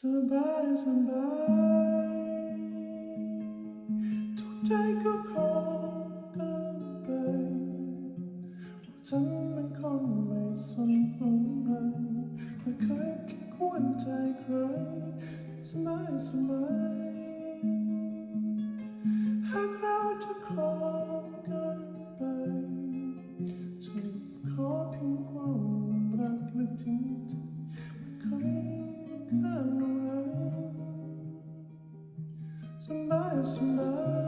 Somebody, somebody ทุกใจก็ขอกันไปฉันมันคนไม่สนอะไรไม่เคยคิดควรใจใครสบายสบาย Somebody, somebody.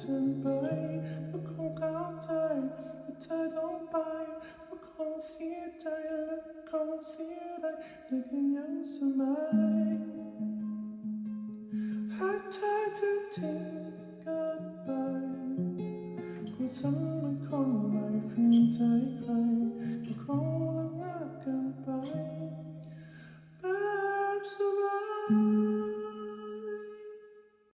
ฉันไปก็คงเข้าใจว่าเธอต้องไปก็คงเสียใจและคงเสียใจแต่ยังสมัยหากเธอจะทิ้งกันไปก็ฉันมันคงไม่พึนใจใคร